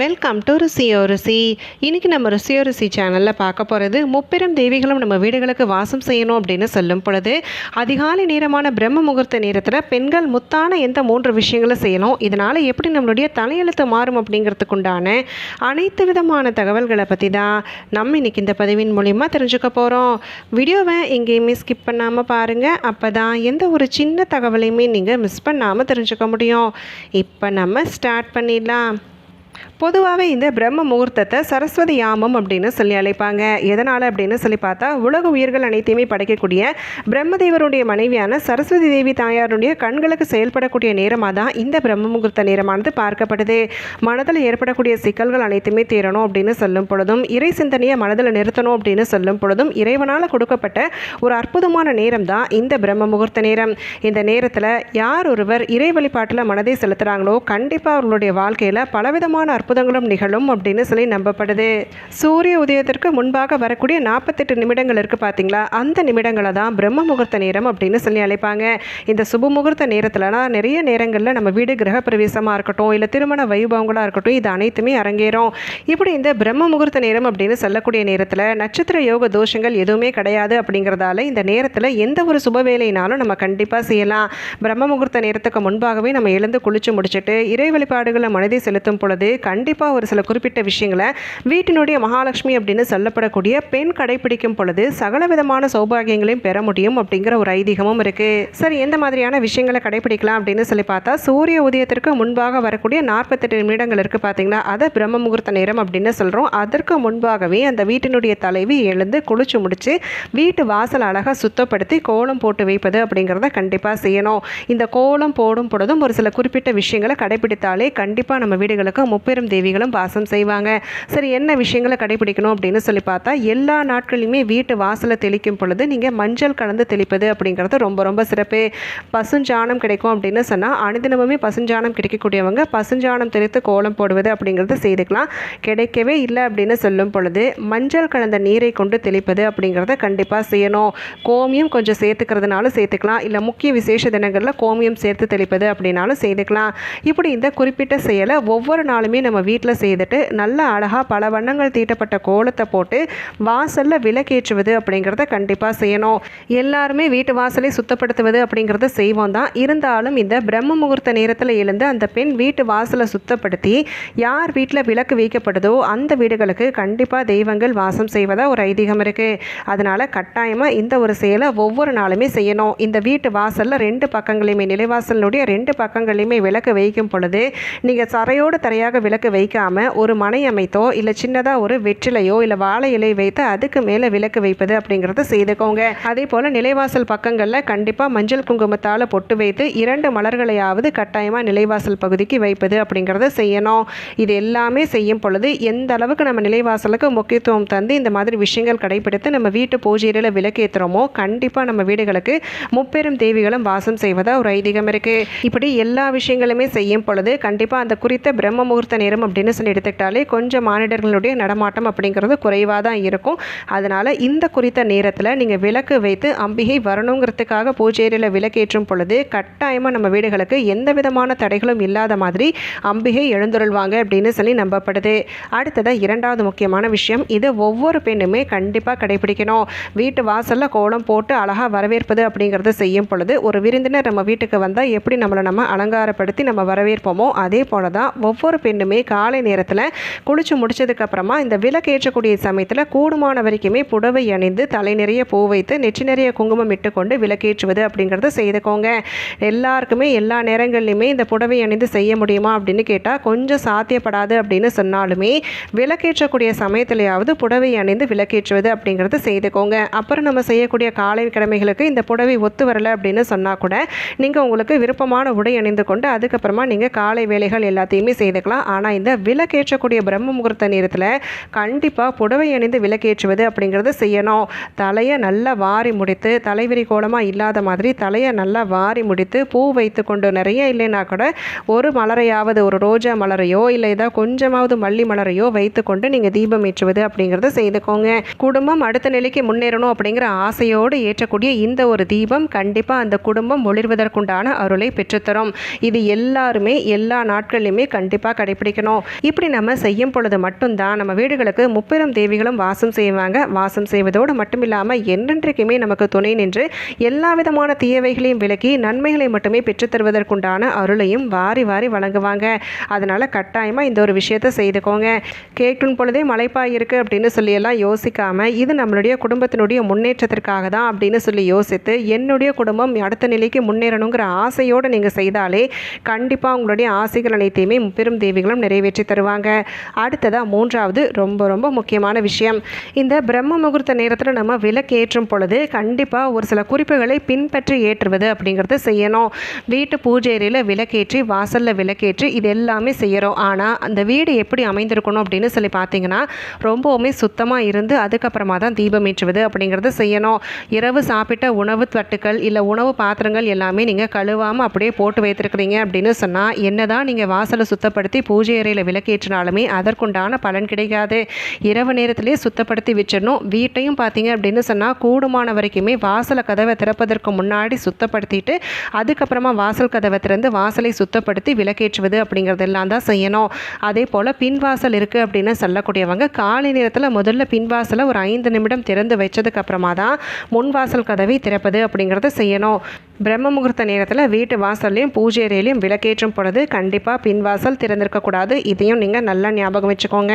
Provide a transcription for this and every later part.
Welcome to ருசியோ ருசி இன்றைக்கி நம்ம ருசியோ ருசி சேனலில் பார்க்க போகிறது முப்பெரும் தெய்வீகளும் நம்ம வீடுகளுக்கு வாசம் செய்யணும் அப்படின்னு சொல்லும் பொழுது அதிகாலை நேரமான பிரம்ம முகூர்த்த நேரத்தில் பெண்கள் முத்தான எந்த மூன்று விஷயங்களை செய்யணும் இதனால் எப்படி நம்மளுடைய தலையெழுத்து மாறும் அப்படிங்கிறதுக்குண்டான அனைத்து விதமான தகவல்களை பற்றி தான் நம்ம இன்றைக்கி இந்த பதிவின் மூலிமா தெரிஞ்சுக்க போகிறோம் வீடியோவை எங்கேயுமே ஸ்கிப் பண்ணாமல் பாருங்கள் அப்போ தான் எந்த ஒரு சின்ன தகவலையுமே நீங்கள் மிஸ் பண்ணாமல் தெரிஞ்சுக்க முடியும். இப்போ நம்ம ஸ்டார்ட் பண்ணிடலாம். பொதுவாகவே இந்த பிரம்ம முகூர்த்தத்தை சரஸ்வதி யாமம் அப்படின்னு சொல்லி அழைப்பாங்க. எதனால் அப்படின்னு சொல்லி பார்த்தா உலக உயிர்கள் அனைத்தையுமே படைக்கக்கூடிய பிரம்மதேவருடைய மனைவியான சரஸ்வதி தேவி தாயாருடைய கண்களுக்கு செயல்படக்கூடிய நேரமாக தான் இந்த பிரம்ம முகூர்த்த நேரமானது பார்க்கப்படுது. மனதில் ஏற்படக்கூடிய சிக்கல்கள் அனைத்துமே தீரணும் அப்படின்னு சொல்லும் பொழுதும் இறை சிந்தனையை மனதில் நிறுத்தணும் அப்படின்னு சொல்லும் பொழுதும் இறைவனால் கொடுக்கப்பட்ட ஒரு அற்புதமான நேரம் தான் இந்த பிரம்ம முகூர்த்த நேரம். இந்த நேரத்தில் யார் ஒருவர் இறை வழிபாட்டில் மனதை செலுத்துகிறாங்களோ கண்டிப்பாக அவர்களுடைய வாழ்க்கையில் பலவிதமான அற்புதங்களும் நிகழும் அப்படின்னு சொல்லி நம்பப்படுது. சூரிய உதயத்திற்கு முன்பாக வரக்கூடிய நாற்பத்தெட்டு நிமிடங்கள் இருக்குது பார்த்தீங்களா அந்த நிமிடங்களை தான் பிரம்ம முகூர்த்த நேரம் அப்படின்னு சொல்லி அழைப்பாங்க. இந்த சுப முகூர்த்த நேரத்தில்னா நிறைய நேரங்களில் நம்ம வீடு கிரக பிரவேசமாக இருக்கட்டும் இல்லை திருமண வைபவங்களாக இருக்கட்டும் இது அனைத்துமே அரங்கேறும். இப்படி இந்த பிரம்ம முகூர்த்த நேரம் அப்படின்னு சொல்லக்கூடிய நேரத்தில் நட்சத்திர யோக தோஷங்கள் எதுவுமே கிடையாது அப்படிங்கிறதால இந்த நேரத்தில் எந்த ஒரு சுப வேலையினாலும் நம்ம கண்டிப்பாக செய்யலாம். பிரம்ம முகூர்த்த நேரத்துக்கு முன்பாகவே நம்ம எழுந்து குளிச்சு முடிச்சுட்டு இறை வழிபாடுகளை மனதை செலுத்தும் பொழுது கண்டிப்பாக ஒரு சில குறிப்பிட்ட விஷயங்களை வீட்டினுடைய மகாலட்சுமி அப்படின்னு சொல்லப்படக்கூடிய பெண் கடைபிடிக்கும் பொழுது சகல விதமான சௌபாகியங்களையும் பெற முடியும் அப்படிங்கிற ஒரு ஐதீகமும் இருக்குது சரி எந்த மாதிரியான விஷயங்களை கடைபிடிக்கலாம் அப்படின்னு சொல்லி பார்த்தா சூரிய உதயத்திற்கு முன்பாக வரக்கூடிய நாற்பத்தெட்டு நிமிடங்கள் இருக்குது பார்த்தீங்களா? அதை பிரம்ம முகூர்த்த நேரம் அப்படின்னு சொல்கிறோம் அதற்கு முன்பாகவே அந்த வீட்டினுடைய தலைவி எழுந்து குளிச்சு முடிச்சு வீட்டு வாசல் அழகாக சுத்தப்படுத்தி கோலம் போட்டு வைப்பது அப்படிங்கிறத கண்டிப்பாக செய்யணும். இந்த கோலம் போடும் பொழுதும் ஒரு சில குறிப்பிட்ட விஷயங்களை கடைபிடித்தாலே கண்டிப்பாக நம்ம வீடுகளுக்கு முப்பெரும் தேவிகளும் வாசம் செய்வாங்க. சரி என்ன விஷயங்களை கடைபிடிக்கணும் அப்படின்னு சொல்லி பார்த்தா எல்லா நாட்களையுமே வீட்டு வாசலை தெளிக்கும் பொழுது நீங்கள் மஞ்சள் கலந்து தெளிப்பது அப்படிங்கிறது ரொம்ப ரொம்ப சிறப்பு. பசுஞ்சாணம் கிடைக்கும் அப்படின்னு சொன்னால் அனுதினமுமே பசுஞ்சாணம் கிடைக்கக்கூடியவங்க பசுஞ்சாணம் தெளித்து கோலம் போடுவது அப்படிங்கிறது செய்துக்கலாம். கிடைக்கவே இல்லை அப்படின்னு சொல்லும் பொழுது மஞ்சள் கலந்த நீரை கொண்டு தெளிப்பது அப்படிங்கிறத கண்டிப்பாக செய்யணும். கோமியம் கொஞ்சம் சேர்த்துக்கிறதுனாலும் சேர்த்துக்கலாம். இல்லை முக்கிய விசேஷ தினங்களில் கோமியம் சேர்த்து தெளிப்பது அப்படின்னாலும் செய்துக்கலாம். இப்படி இந்த குறிப்பிட்ட செயலை ஒவ்வொரு நாளுமே நம்ம வீட்டில் செய்துட்டு நல்ல அழகாக பல வண்ணங்கள் தீட்டப்பட்ட கோலத்தை போட்டு வாசலில் விளக்கேற்றுவது அப்படிங்கிறத கண்டிப்பாக செய்யணும். எல்லாருமே வீட்டு வாசலை சுத்தப்படுத்துவது அப்படிங்கிறத செய்வோம் தான். இருந்தாலும் இந்த பிரம்ம முகூர்த்த நேரத்தில் எழுந்து அந்த பெண் வீட்டு வாசலை சுத்தப்படுத்தி யார் வீட்டில் விளக்கு வைக்கப்படுதோ அந்த வீடுகளுக்கு கண்டிப்பாக தெய்வங்கள் வாசம் செய்வதாக ஒரு ஐதீகம் இருக்குது அதனால் கட்டாயமாக இந்த ஒரு செயலை ஒவ்வொரு நாளுமே செய்யணும். இந்த வீட்டு வாசலில் ரெண்டு பக்கங்களையுமே நிலைவாசலினுடைய ரெண்டு பக்கங்களையுமே விளக்கு வைக்கும் பொழுது நீங்கள் சரையோடு தரையாக விளக்கு வைக்காமல் ஒரு மனை அமைத்தோ இல்லை சின்னதாக ஒரு வெற்றிலையோ இல்லை வாழை இலை வைத்து அதுக்கு மேலே விளக்கு வைப்பது அப்படிங்கிறத செய்துக்கோங்க. அதே போல் நிலைவாசல் பக்கங்களில் கண்டிப்பாக மஞ்சள் குங்குமத்தால் பொட்டு வைத்து இரண்டு மலர்களையாவது கட்டாயமாக நிலைவாசல் பகுதிக்கு வைப்பது அப்படிங்கிறத செய்யணும். இது எல்லாமே செய்யும் பொழுது எந்த அளவுக்கு நம்ம நிலைவாசலுக்கு முக்கியத்துவம் தந்து இந்த மாதிரி விஷயங்கள் கடைபிடித்து நம்ம வீட்டு பூஜையில் விளக்கேற்றுறோமோ கண்டிப்பாக நம்ம வீடுகளுக்கு முப்பெரும் தேவிகளும் வாசம் செய்வதாக ஒரு ஐதீகம் இருக்குது இப்படி எல்லா விஷயங்களுமே செய்யும் பொழுது கண்டிப்பாக அந்த குறித்த பிரம்ம முகூர்த்த நேரம் அப்படின்னு சொல்லி எடுத்துக்கிட்டாலே கொஞ்சம் மானிடர்களுடைய நடமாட்டம் அப்படிங்கிறது குறைவாக தான் இருக்கும். அதனால் இந்த குறித்த நேரத்தில் நீங்கள் விளக்கு வைத்து அம்பிகை வரணுங்கிறதுக்காக பூச்சேரியில் விளக்கேற்றும் பொழுது கட்டாயமாக நம்ம வீடுகளுக்கு எந்த விதமான தடைகளும் இல்லாத மாதிரி அம்பிகை எழுந்துருள்வாங்க அப்படின்னு சொல்லி நம்பப்படுது. அடுத்ததாக இரண்டாவது முக்கியமான விஷயம் இது ஒவ்வொரு பெண்ணுமே கண்டிப்பாக கடைபிடிக்கணும். வீட்டு வாசலில் கோலம் போட்டு அழகாக வரவேற்பது அப்படிங்கிறத செய்யும் பொழுது ஒரு விருந்தினர் நம்ம வீட்டுக்கு வந்தால் எப்படி நம்மளை நம்ம அலங்காரப்படுத்தி நம்ம வரவேற்போமோ அதே போல தான் ஒவ்வொரு பெண்ணுமே காலை நேரத்தில் குளிச்சு முடிச்சதுக்கப்புறமா இந்த விளக்கேற்றக்கூடிய சமயத்தில் கூடுமான வரைக்குமே புடவை அணிந்து தலை நிறைய பூ வைத்து நெற்றி நிறைய குங்குமம் இட்டுக்கொண்டு விளக்கேற்றுவது அப்படிங்கிறத செய்துக்கோங்க. எல்லாருக்குமே எல்லா நேரங்கள்லையுமே இந்த புடவை அணிந்து செய்ய முடியுமா அப்படின்னு கேட்டால் கொஞ்சம் சாத்தியப்படாது அப்படின்னு சொன்னாலுமே விளக்கேற்றக்கூடிய சமயத்திலேயாவது புடவை அணிந்து விளக்கேற்றுவது அப்படிங்கிறத செய்துக்கோங்க. அப்புறம் நம்ம செய்யக்கூடிய காலை கிழமைகளுக்கு இந்த புடவை ஒத்து வரலை அப்படின்னு சொன்னால் கூட நீங்கள் உங்களுக்கு விருப்பமான உடை அணிந்து கொண்டு அதுக்கப்புறமா நீங்கள் காலை வேலைகள் எல்லாத்தையுமே செய்துக்கலாம். ஆனால் இந்த விளக்கேற்றக்கூடிய பிரம்ம முகூர்த்த நேரத்தில் கண்டிப்பாக புடவை அணிந்து விளக்கேற்றுவது அப்படிங்கிறத செய்யணும். தலையை நல்லா வாரி முடித்து தலைவிரி கோலமாக இல்லாத மாதிரி தலையை நல்லா வாரி முடித்து பூ வைத்து கொண்டு நிறைய இல்லைன்னா கூட ஒரு மலரையாவது ஒரு ரோஜா மலரையோ இல்லை ஏதாவது கொஞ்சமாவது மல்லி மலரையோ வைத்து கொண்டு நீங்கள் தீபம் ஏற்றுவது அப்படிங்கிறத செய்துக்கோங்க. குடும்பம் அடுத்த நிலைக்கு முன்னேறணும் அப்படிங்கிற ஆசையோடு ஏற்றக்கூடிய இந்த ஒரு தீபம் கண்டிப்பாக அந்த குடும்பம் ஒளிர்வதற்குண்டான அருளை பெற்றுத்தரும். இது எல்லாருமே எல்லா நாட்கள்லையுமே கண்டிப்பாக கடைபிடிக்கணும் இப்படி நம்ம செய்யும் பொழுது மட்டும்தான் நம்ம வீடுகளுக்கு முப்பெரும் தேவிகளும் வாசம் செய்வாங்க. வாசம் செய்வதோடு மட்டும் இல்லாமல் என்றென்றைக்குமே நமக்கு துணை நின்று எல்லா விதமான தீயவைகளையும் விலக்கி நன்மைகளை மட்டுமே பெற்றுத்தருவதற்குண்டான அருளையும் வாரி வாரி வழங்குவாங்க. அதனால் கட்டாயமாக இந்த ஒரு விஷயத்தை செய்துக்கோங்க. கேட்கும் பொழுதே மலைப்பாய் இருக்குது அப்படின்னு சொல்லியெல்லாம் யோசிக்காமல் இது நம்மளுடைய குடும்பத்தினுடைய முன்னேற்றத்திற்காக தான் அப்படின்னு சொல்லி யோசித்து என்னுடைய குடும்பம் அடுத்த நிலைக்கு முன்னேறணுங்கிற ஆசையோடு நீங்கள் செய்தாலே கண்டிப்பாக உங்களுடைய ஆசைகள் அனைத்தையுமே பெரும் தேவிகளும் நிறைவேற்றி தருவாங்க. அடுத்ததாக மூன்றாவது ரொம்ப ரொம்ப முக்கியமான விஷயம். இந்த பிரம்ம முகூர்த்த நேரத்தில் நம்ம விலக்கேற்றும் பொழுது கண்டிப்பாக ஒரு சில குறிப்புகளை பின்பற்றி ஏற்றுவது அப்படிங்கிறத செய்யணும். வீட்டு பூஜை விலக்கேற்றி விளக்கேற்றி வாசலில் விளக்கேற்றி இது எல்லாமே செய்கிறோம் ஆனால் அந்த வீடு எப்படி அமைந்திருக்கணும் அப்படின்னு சொல்லி பார்த்தீங்கன்னா ரொம்பவுமே சுத்தமாக இருந்து அதுக்கப்புறமா தான் தீபம் ஏற்றுவது அப்படிங்கிறத செய்யணும். இரவு சாப்பிட்ட உணவு தட்டுக்கள் இல்லை உணவு பாத்திரங்கள் எல்லாமே நீங்கள் கழுவாமல் அப்படியே போட்டு வைத்திருக்கிறீங்க அப்படின்னு சொன்னால் என்ன தான் நீங்கள் வாசலை சுத்தப்படுத்தி பூஜை அறையில் விளக்கேற்றினாலுமே அதற்குண்டான பலன் கிடைக்காது. இரவு நேரத்திலே சுத்தப்படுத்தி வச்சிடணும் வீட்டையும் பார்த்தீங்க அப்படின்னு சொன்னால் கூடுமான வரைக்குமே வாசலை கதவை திறப்பதற்கு முன்னாடி சுத்தப்படுத்திட்டு அதுக்கப்புறமா வாசல் கதவை திறந்து வாசலை சுத்தப்படுத்தி விளக்கேற்றுவது அப்படிங்கிறதெல்லாம் தான் செய்யணும். அதே போல் பின்வாசல் இருக்குது அப்படின்னு சொல்லக்கூடியவங்க காலை நேரத்தில் முதல்ல பின்வாசலை ஒரு ஐந்து நிமிடம் திறந்து வச்சதுக்கு அப்புறமா தான் முன்வாசல் கதவை திறப்பது அப்படிங்கிறத செய்யணும். பிரம்ம முகூர்த்த நேரத்தில் வீட்டு வாசல்லையும் பூஜை அறையிலையும் விளக்கேற்றும் பொழுது கண்டிப்பாக பின்வாசல் திறந்திருக்கக்கூடாது இதையும் நீங்கள் நல்லா ஞாபகம் வச்சுக்கோங்க.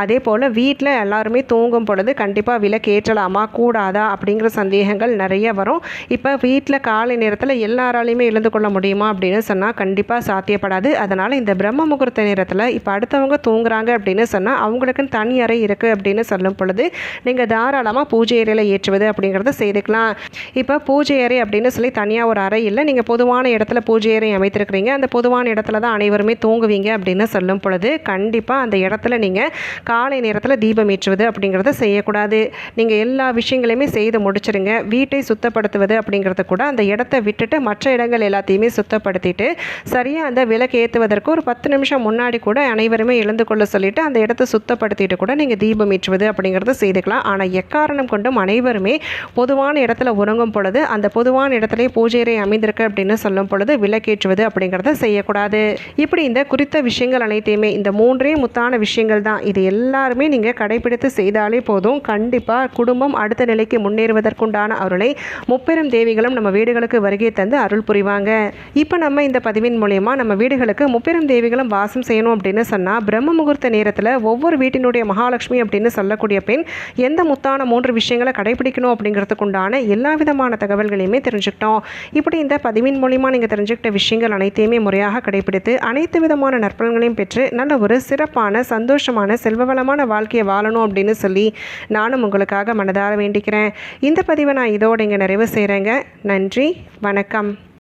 அதே போல் வீட்டில் எல்லாருமே தூங்கும் பொழுது கண்டிப்பாக விளக்கேற்றலாமா கூடாதா அப்படிங்கிற சந்தேகங்கள் நிறைய வரும். இப்போ வீட்டில் காலை நேரத்தில் எல்லாராலையுமே எழுந்து கொள்ள முடியுமா அப்படின்னு சொன்னால் கண்டிப்பாக சாத்தியப்படாது. அதனால் இந்த பிரம்ம முகூர்த்த நேரத்தில் இப்போ அடுத்தவங்க தூங்குறாங்க அப்படின்னு சொன்னால் அவங்களுக்குன்னு தனி அறை இருக்குது அப்படின்னு சொல்லும் பொழுது நீங்கள் தாராளமாக பூஜை அறையில் ஏற்றுவது அப்படிங்கிறத செய்துக்கலாம். இப்போ பூஜை அறை அப்படின்னு சொல்லி தனியாக ஒரு அறை இல்லை நீங்கள் பொதுவான இடத்துல பூஜை அறை அமைத்திருக்கிறீங்க. அந்த பொதுவான இடத்துல தான் அனைவருமே தூங்குவீங்க அப்படின்னு சொல்லும் பொழுது கண்டிப்பாக அந்த இடத்துல நீங்கள் காலை நேரத்தில் தீபம் ஏற்றுவது அப்படிங்கிறத செய்யக்கூடாது. நீங்கள் எல்லா விஷயங்களையுமே செய்து முடிச்சிருங்க. வீட்டை சுத்தப்படுத்துவது அப்படிங்கிறத கூட அந்த இடத்த விட்டுட்டு மற்ற இடங்கள் எல்லாத்தையுமே சுத்தப்படுத்திட்டு சரியாக அந்த விளக்கு ஏற்றுவதற்கு ஒரு பத்து நிமிஷம் முன்னாடி கூட அனைவருமே எழுந்து கொள்ள சொல்லிவிட்டு அந்த இடத்த சுத்தப்படுத்திட்டு கூட நீங்கள் தீபம் ஏற்றுவது அப்படிங்கிறத செய்துக்கலாம். ஆனால் எக்காரணம் கொண்டும் அனைவருமே பொதுவான இடத்துல உறங்கும் பொழுது அந்த பொதுவான இடத்துல பூஜையறை அமைந்திருக்கு அப்படின்னு சொல்லும் பொழுது விளக்கேற்றுவது அப்படிங்கிறத செய்யக்கூடாது. இப்படி இந்த குறித்த விஷயங்கள் அனைத்தையுமே இந்த மூன்றே முத்தான விஷயங்கள் தான். இது எல்லாருமே நீங்கள் கடைபிடித்து செய்தாலே போதும். கண்டிப்பாக குடும்பம் அடுத்த நிலைக்கு முன்னேறுவதற்குண்டான அருளை முப்பெரும் தேவிகளும் நம்ம வீடுகளுக்கு வருகை தந்து அருள் புரிவாங்க. இப்போ நம்ம இந்த பதிவின் மூலயமா நம்ம வீடுகளுக்கு முப்பெரும் தேவிகளும் வாசம் செய்யணும் அப்படின்னு சொன்னால் பிரம்ம முகூர்த்த நேரத்தில் ஒவ்வொரு வீட்டினுடைய மகாலட்சுமி அப்படின்னு சொல்லக்கூடிய பெண் எந்த முத்தான மூன்று விஷயங்களை கடைபிடிக்கணும் அப்படிங்கிறதுக்கு உண்டான எல்லா விதமான தகவல்களையுமே தெரிஞ்சுக்கிட்டோம். இப்படி இந்த பதிவின் மூலிமா நீங்கள் தெரிஞ்சுக்கிட்ட விஷயங்கள் அனைத்தையுமே முறையாக கடைபிடித்து அனைத்து விதமான நற்பலன்களையும் பெற்று நல்ல ஒரு சிறப்பான சந்தோஷமான செல்வவளமான வாழ்க்கையை வாழணும் அப்படின்னு சொல்லி நானும் உங்களுக்காக மனதார வேண்டிக்கிறேன். இந்த பதிவை நான் இதோடு இங்கே நிறைவு செய்கிறேங்க நன்றி வணக்கம்.